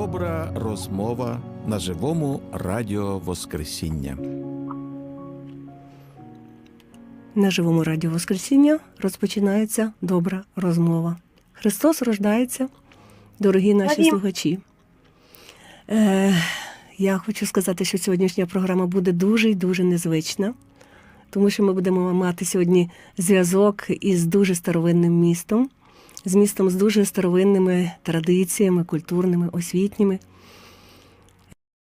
Добра розмова на живому радіо Воскресіння. На живому радіо Воскресіння розпочинається добра розмова. Христос рождається, дорогі наші слухачі. Е, я хочу сказати, що сьогоднішня програма буде дуже і дуже незвична, тому що ми будемо мати сьогодні зв'язок із дуже старовинним містом, з містом з дуже старовинними традиціями, культурними, освітніми.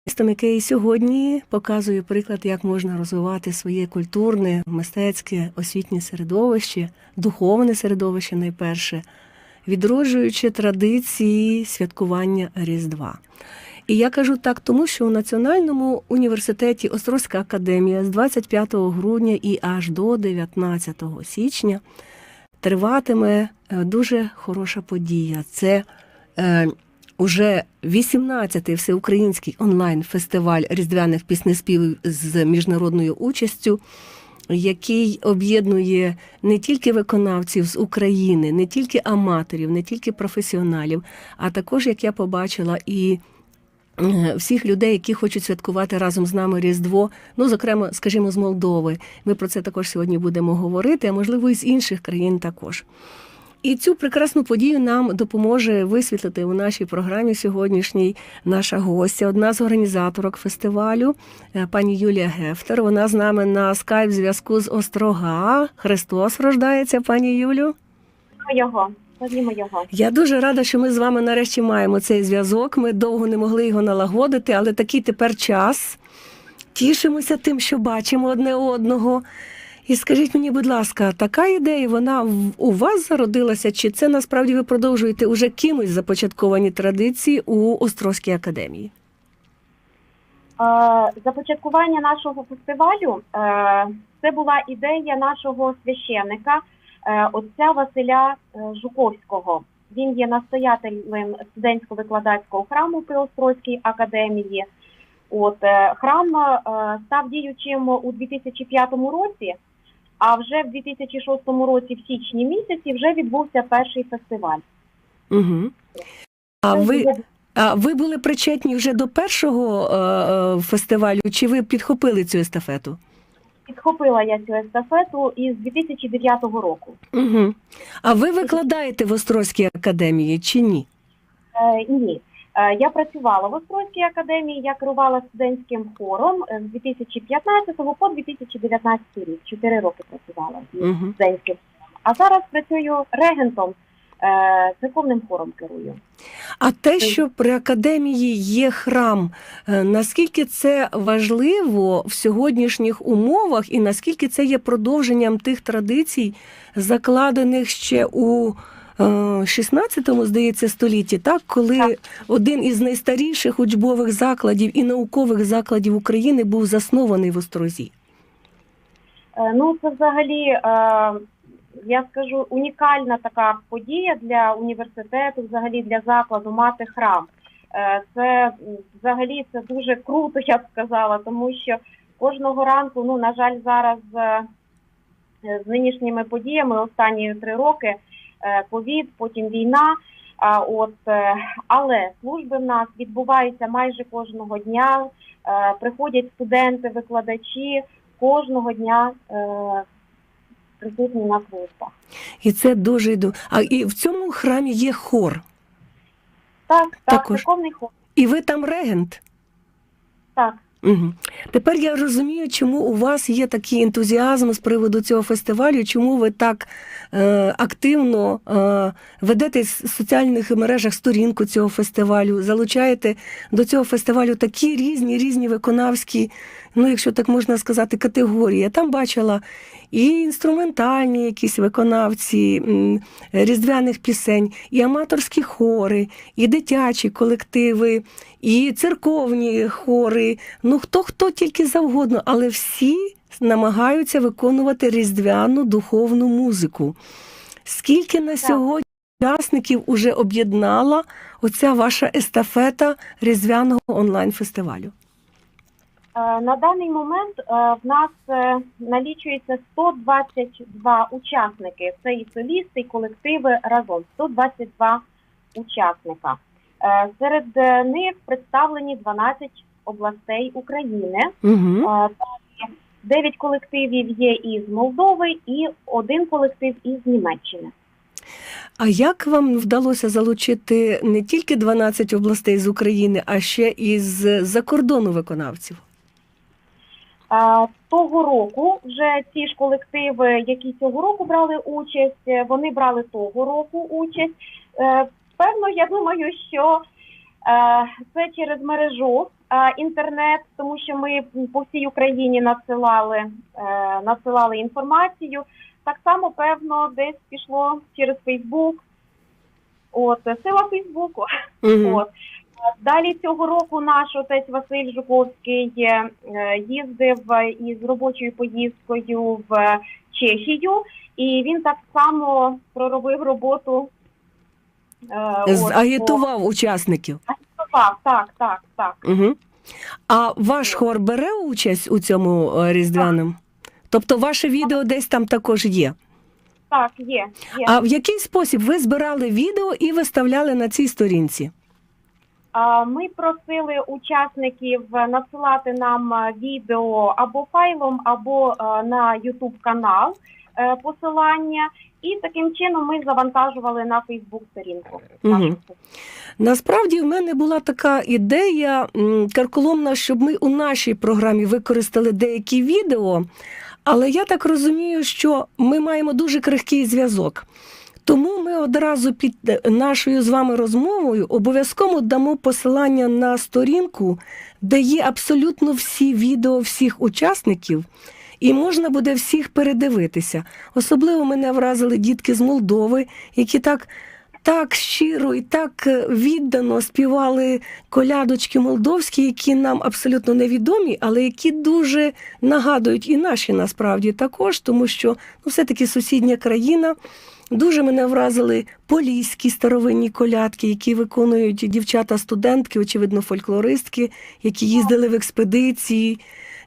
Містом, яке і сьогодні показує приклад, як можна розвивати своє культурне, мистецьке, освітнє середовище, духовне середовище найперше, відроджуючи традиції святкування Різдва. І я кажу так, тому що у Національному університеті Острозька академія з 25 грудня і аж до 19 січня триватиме е, дуже хороша подія. Це е, уже 18-й всеукраїнський онлайн-фестиваль різдвяних піснеспівів з міжнародною участю, який об'єднує не тільки виконавців з України, не тільки аматорів, не тільки професіоналів, а також, як я побачила, і всіх людей, які хочуть святкувати разом з нами Різдво, ну, зокрема, скажімо, з Молдови. Ми про це також сьогодні будемо говорити, а можливо, і з інших країн також. І цю прекрасну подію нам допоможе висвітлити у нашій програмі сьогоднішній наша гостя, одна з організаторок фестивалю, е, пані Юлія Гефтер. Вона з нами на скайп зв'язку з Острога. Христос рождається, пані Юлю. його. Його. Я дуже рада, що ми з вами нарешті маємо цей зв'язок. Ми довго не могли його налагодити, але такий тепер час. Тішимося тим, що бачимо одне одного. І скажіть мені, будь ласка, така ідея, вона у вас зародилася, чи це насправді ви продовжуєте уже кимось започатковані традиції у Острозькій академії? Е, Започаткування нашого фестивалю е, це була ідея нашого священника, отця Василя е, Жуковського. Він є настоятелем студентсько-викладацького храму при Острозькій академії. От е, храм е, став діючим у 2005 році, а вже в 2006 році, в січні місяці, вже відбувся перший фестиваль. Угу. А ви, а ви були причетні вже до першого е, е, фестивалю, чи ви підхопили цю естафету? Підхопила я цю естафету із 2009 року. Угу. А ви викладаєте в Острозькій академії чи ні? Е, ні. Е, Я працювала в Острозькій академії, я керувала студентським хором з 2015 по 2019 рік. Чотири роки працювала з Угу. студентським. А зараз працюю регентом, церковним хором керую. А те, що при академії є храм, е, наскільки це важливо в сьогоднішніх умовах, і наскільки це є продовженням тих традицій, закладених ще у е, 16 здається, столітті, так коли Так. один із найстаріших учбових закладів і наукових закладів України був заснований в Острозі. Е, Ну, це взагалі, е, я скажу, унікальна така подія для університету, взагалі для закладу мати храм. Е, Це взагалі це дуже круто, я б сказала, тому що кожного ранку, ну на жаль, зараз е, з нинішніми подіями останні три роки е, ковід, потім війна. А от але служби в нас відбуваються майже кожного дня. Приходять студенти, викладачі кожного дня присутні на службах. І це дуже йду. А і в цьому храмі є хор. Так, так, Також. церковний хор. І ви там регент. Так. Угу. Тепер я розумію, чому у вас є такий ентузіазм з приводу цього фестивалю, чому ви так е, активно е, ведете в соціальних мережах сторінку цього фестивалю, залучаєте до цього фестивалю такі різні різні виконавські, ну якщо так можна сказати, категорії. Я там бачила і інструментальні якісь виконавці різдвяних пісень, і аматорські хори, і дитячі колективи, і церковні хори. Ну хто хто тільки завгодно, але всі намагаються виконувати різдвяну духовну музику. Скільки на сьогодні учасників уже об'єднала оця ваша естафета різдвяного онлайн-фестивалю? Е, На даний момент е, в нас е, налічується 122 учасники. Це і солісти, і колективи разом. 122 учасника. Серед них представлені 12 областей України. Угу. Е, Дев'ять колективів є із Молдови і один колектив із Німеччини. А як вам вдалося залучити не тільки 12 областей з України, а ще із за кордону виконавців? Того року вже ці ж колективи, які цього року брали участь, е, вони брали того року участь. Е, Певно, я думаю, що е, це через мережу інтернет, тому що ми по всій Україні надсилали, надсилали інформацію. Так само, певно, десь пішло через Фейсбук. От сила Фейсбуку. Угу. От. Далі цього року наш отець Василь Жуковський е, їздив е, із робочою поїздкою в Чехію, і він так само проробив роботу. е, от, Агітував учасників. агітував, так, так, так. Угу. А ваш хор бере участь у цьому е, різдвяному? Тобто ваше відео десь там також є. Так, є. є. А в який спосіб ви збирали відео і виставляли на цій сторінці? Ми просили учасників надсилати нам е, відео або файлом, або е, на YouTube канал е, посилання, і таким чином ми завантажували на Facebook сторінку. Нашу. Насправді в мене була така ідея карколомна, щоб ми у нашій програмі використали деякі відео, але я так розумію, що ми маємо дуже крихкий зв'язок. Тому ми одразу під е, нашою з вами розмовою обов'язково дамо посилання на сторінку, де є абсолютно всі відео всіх учасників, і можна буде всіх передивитися. Особливо мене вразили дітки з Молдови, які так так щиро і так е, віддано співали колядочки молдовські, які нам абсолютно невідомі, але які дуже нагадують і наші насправді також, тому що ну, все-таки сусідня країна. Дуже мене вразили поліські старовинні колядки, які виконують дівчата-студентки, очевидно, фольклористки, які їздили в експедиції.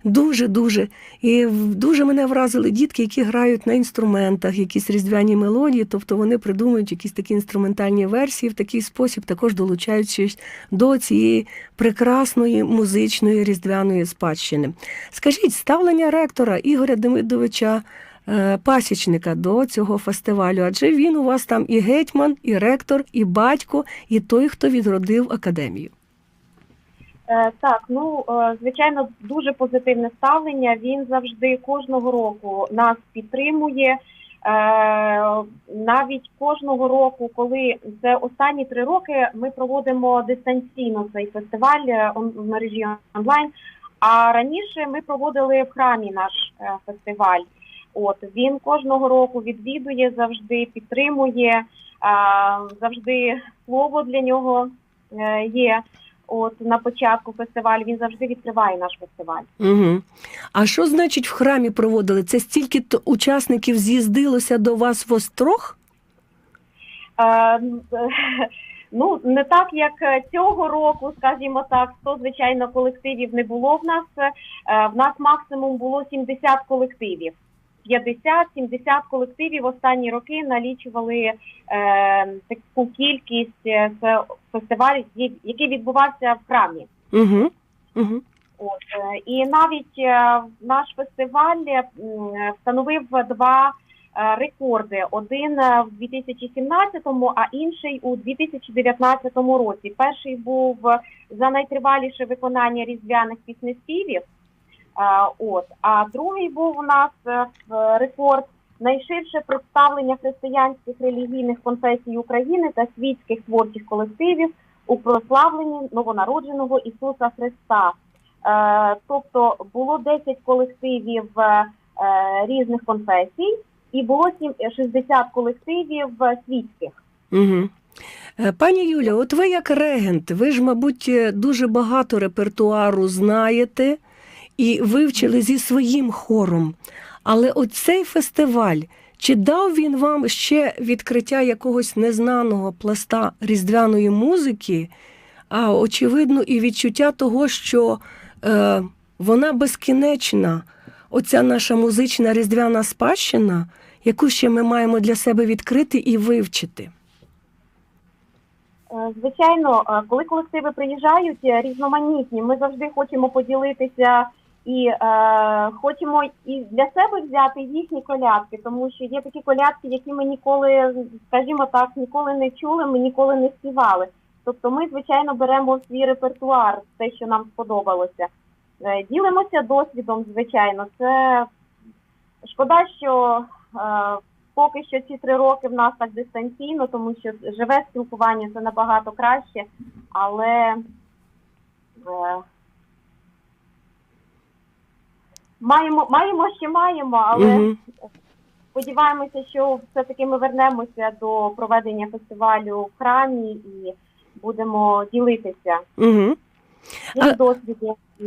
Дуже дуже. І дуже мене вразили дітки, які грають на інструментах, якісь різдвяні мелодії, тобто вони придумують якісь такі інструментальні версії, в такий спосіб також долучаючись до цієї прекрасної музичної різдвяної спадщини. Скажіть, ставлення ректора Ігоря Демидовича е, Пасічника до цього фестивалю, адже він у вас там і гетьман, і ректор, і батько, і той, хто відродив академію. Е, Так, ну е, звичайно, дуже позитивне ставлення. Він завжди кожного року нас підтримує. Е, Навіть кожного року, коли це останні три роки, ми проводимо дистанційно цей фестиваль в мережі онлайн. А раніше ми проводили в храмі наш фестиваль. От він кожного року відвідує, завжди підтримує, завжди слово для нього є. От на початку фестивалю він завжди відкриває наш фестиваль. Угу. А що значить в храмі проводили? Це стільки учасників з'їздилося до вас в острог? Е, е, ну не так як е, цього року, скажімо так, 100, звичайно, колективів не було в нас. Е, В нас максимум було 70 колективів. 50-70 колективів останні роки налічували е, таку кількість. Е, Це фестиваль, який- відбувався в храмі. Угу. Угу. От е, і навіть е, наш фестиваль встановив два рекорди: один в 2017-му, а інший у 2019 році. Перший був за найтриваліше виконання різдвяних піснеспівів. Е, От а другий був у нас е, рекорд найширше представлення християнських релігійних конфесій України та світських творчих колективів у прославленні новонародженого Ісуса Христа. Е, тобто було 10 колективів різних конфесій, і було сім- 60 колективів світських. Угу. Пані Юля, от ви як регент, ви ж, мабуть, дуже багато репертуару знаєте і вивчили зі своїм хором. Але оцей фестиваль, чи дав він вам ще відкриття якогось незнаного пласта різдвяної музики, а очевидно, і відчуття того, що е, вона безкінечна, оця наша музична різдвяна спадщина, яку ще ми маємо для себе відкрити і вивчити? Е, Звичайно, е, коли колективи приїжджають е, різноманітні, ми завжди хочемо поділитися і е, хочемо і для себе взяти їхні колядки, тому що є такі колядки, які ми ніколи, скажімо так, ніколи не чули, ми ніколи не співали. Тобто ми, звичайно, беремо свій репертуар те, що нам сподобалося. Е, Ділимося досвідом, звичайно. Це шкода, що е, поки що ці три роки в нас так дистанційно, тому що живе спілкування це набагато краще, але е, маємо, маємо, що маємо, але Угу. сподіваємося, що все-таки ми вернемося до проведення фестивалю в храмі і будемо ділитися Угу. А- досвідом. і-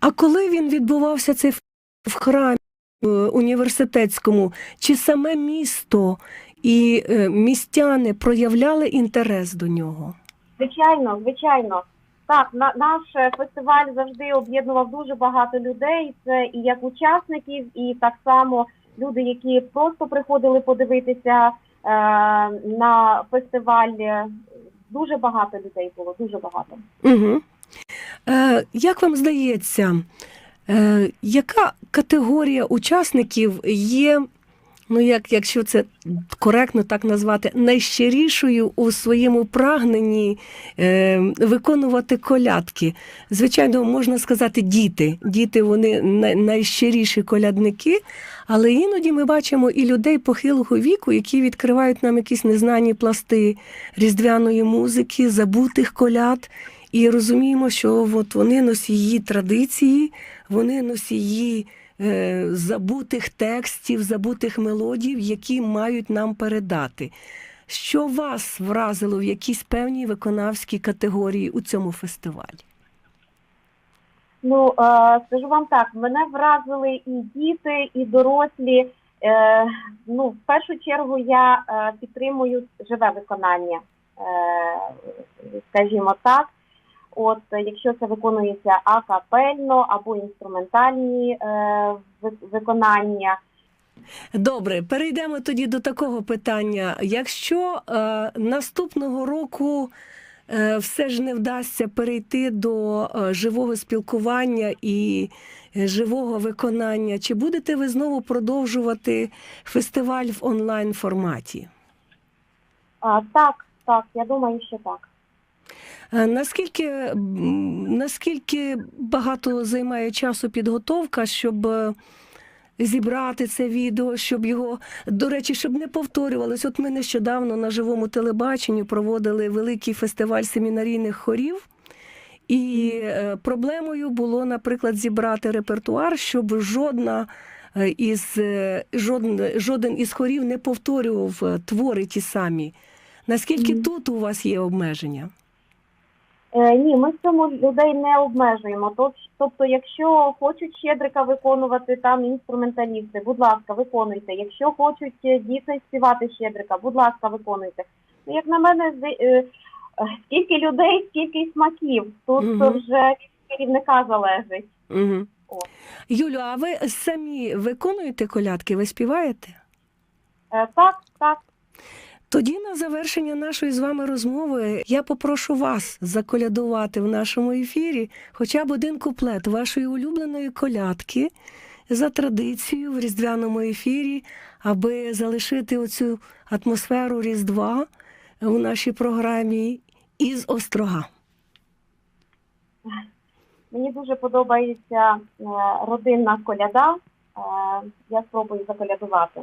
А коли він відбувався цей ф- в храмі е, університетському, чи саме місто і е, містяни проявляли інтерес до нього? Звичайно, звичайно. Так, на, наш е, фестиваль завжди об'єднував дуже багато людей. Це і як учасників, і так само люди, які просто приходили подивитися е, на фестиваль. Дуже багато людей було, дуже багато. Угу. Е, як вам здається, е, яка категорія учасників є, ну як, якщо це коректно так назвати, найщирішою у своєму прагненні е, виконувати колядки? Звичайно, можна сказати, діти. Діти вони найщиріші колядники, але іноді ми бачимо і людей похилого віку, які відкривають нам якісь незнані пласти різдвяної музики, забутих коляд. І розуміємо, що от вони носії традиції, вони носії забутих текстів, забутих мелодій, які мають нам передати. Що вас вразило в якійсь певній виконавській категорії у цьому фестивалі? Ну е, скажу вам так, мене вразили і діти, і дорослі. Е, ну, в першу чергу я е, підтримую живе виконання, е, скажімо так. От е, якщо це виконується акапельно або інструментальні е, виконання. Добре, перейдемо тоді до такого питання. Якщо е, наступного року е, все ж не вдасться перейти до е, живого спілкування і е, живого виконання, чи будете ви знову продовжувати фестиваль в онлайн форматі? А, так, так, я думаю, що так. Наскільки, наскільки багато займає часу підготовка, щоб е, зібрати це відео, щоб його, до речі, щоб не повторювалось. От ми нещодавно на живому телебаченні проводили великий фестиваль семінарійних хорів. І е, проблемою було, наприклад, зібрати репертуар, щоб жодна е, із жоден, жоден із хорів не повторював твори ті самі. Наскільки Мгм. тут у вас є обмеження? Е, ні, ми в цьому людей не обмежуємо. Тобто, якщо хочуть щедрика виконувати там інструменталісти, будь ласка, виконуйте. Якщо хочуть е, діти співати щедрика, будь ласка, виконуйте. Ну, як на мене, е, е, скільки людей, скільки й смаків. Тут е, вже від керівника залежить. Угу. О. Юлю, а ви самі виконуєте колядки? Ви співаєте? Е, Так, так. Тоді на завершення нашої з вами розмови я попрошу вас заколядувати в нашому ефірі хоча б один куплет вашої улюбленої колядки за традицією в різдвяному ефірі, аби залишити оцю атмосферу Різдва у нашій програмі із острога. Мені дуже подобається е, родинна коляда. Е, я спробую заколядувати.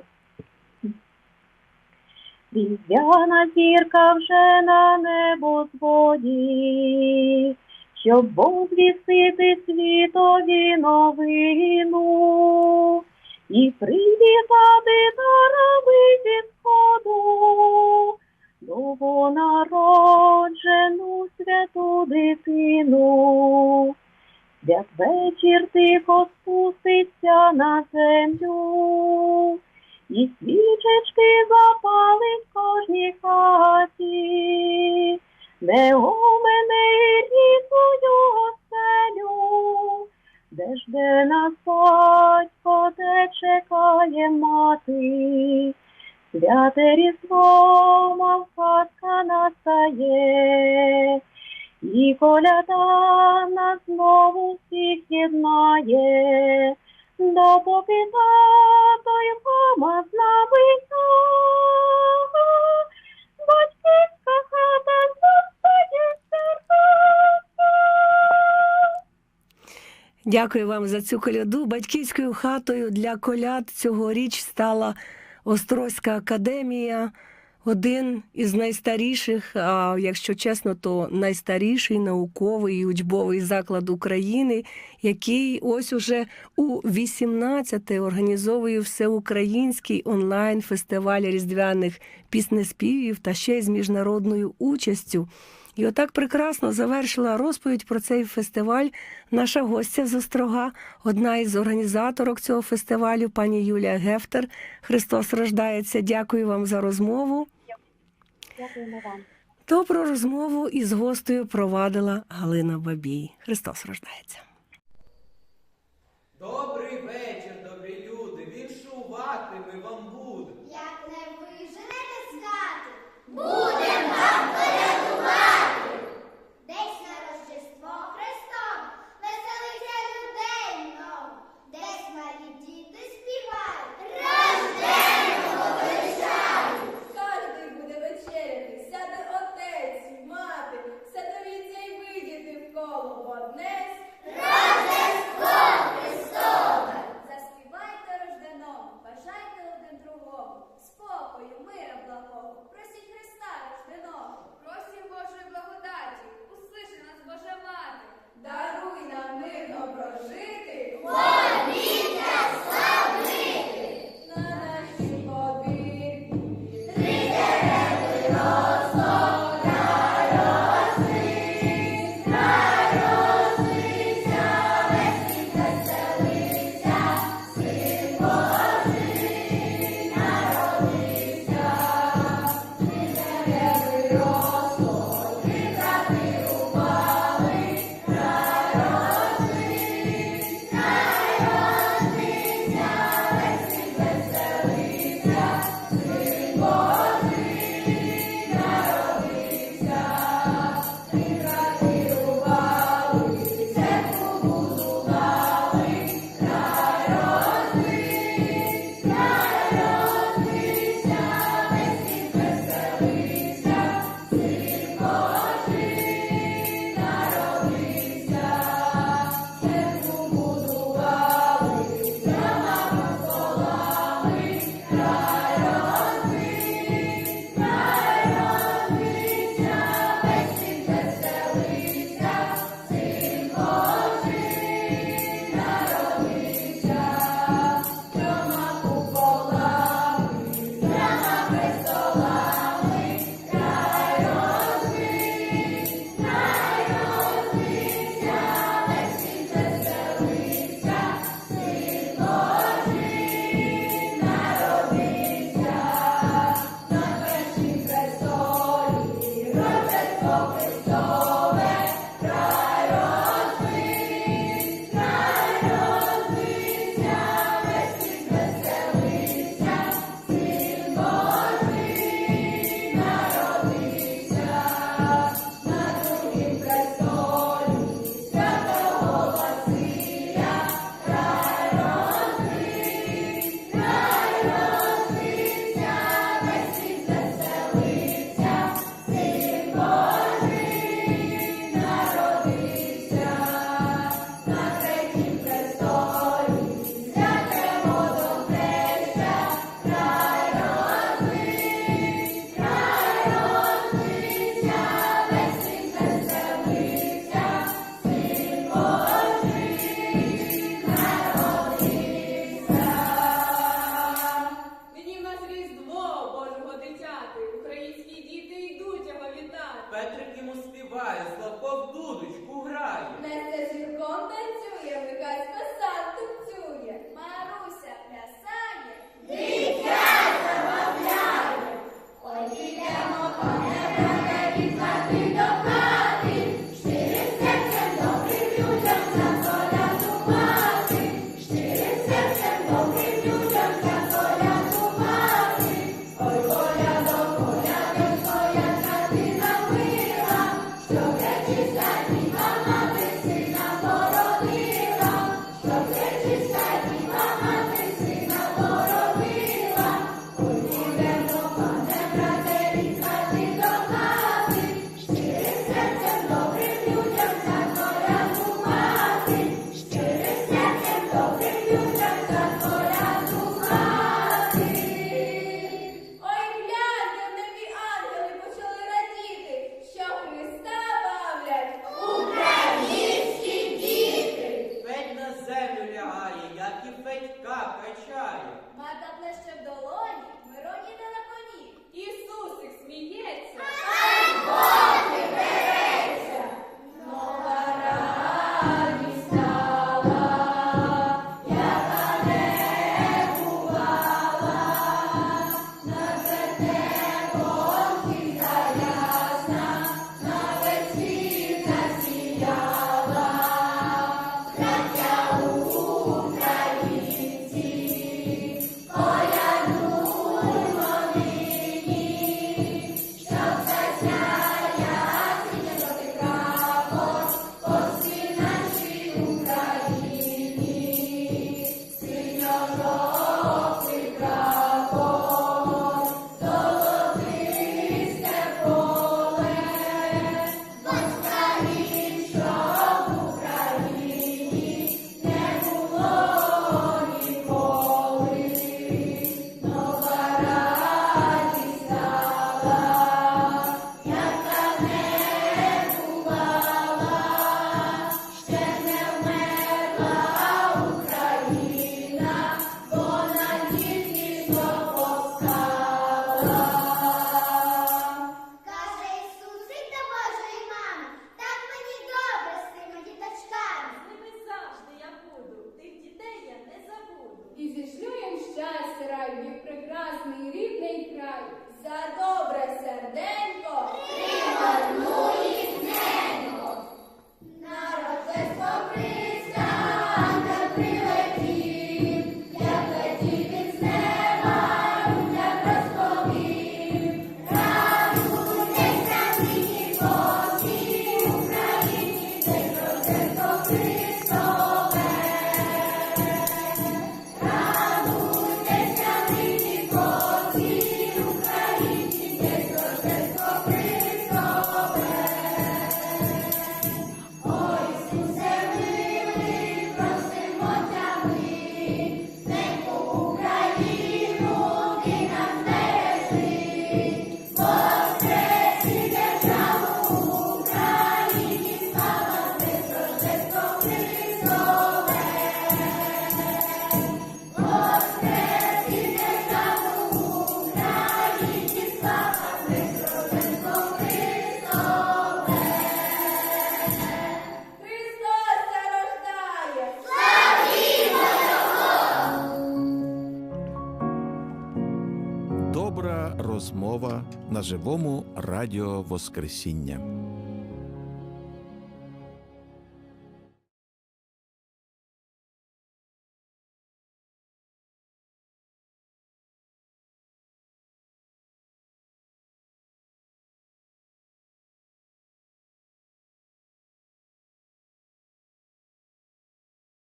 Різдвяна зірка вже на небо небосводі, щоб Бог звістити світові новину і привітати даровити сходу новонароджену святу дитину. Святвечір тихо спуститься на землю, і свічечки запали в кожній хаті, де у мене рідну оселю, де жде нас батько, де чекає мати, святе різдво мавка настає. І коля Дякую вам за цю коляду. Батьківською хатою для коляд цьогоріч стала Острозька академія, один із найстаріших, а якщо чесно, то найстаріший науковий і учбовий заклад України, який ось уже у 18-те організовує всеукраїнський онлайн-фестиваль різдвяних піснеспівів та ще й з міжнародною участю. І отак прекрасно завершила розповідь про цей фестиваль. Наша гостя з Острога, одна із організаторок цього фестивалю, пані Юлія Гефтер. Христос рождається. Дякую вам за розмову. Дякую вам. Добру розмову із гостею провадила Галина Бабій. Христос рождається. Добрий вечір, добрі люди. Віншувати ми вам буду. Як не виженете з хати, So живому радіо Воскресіння.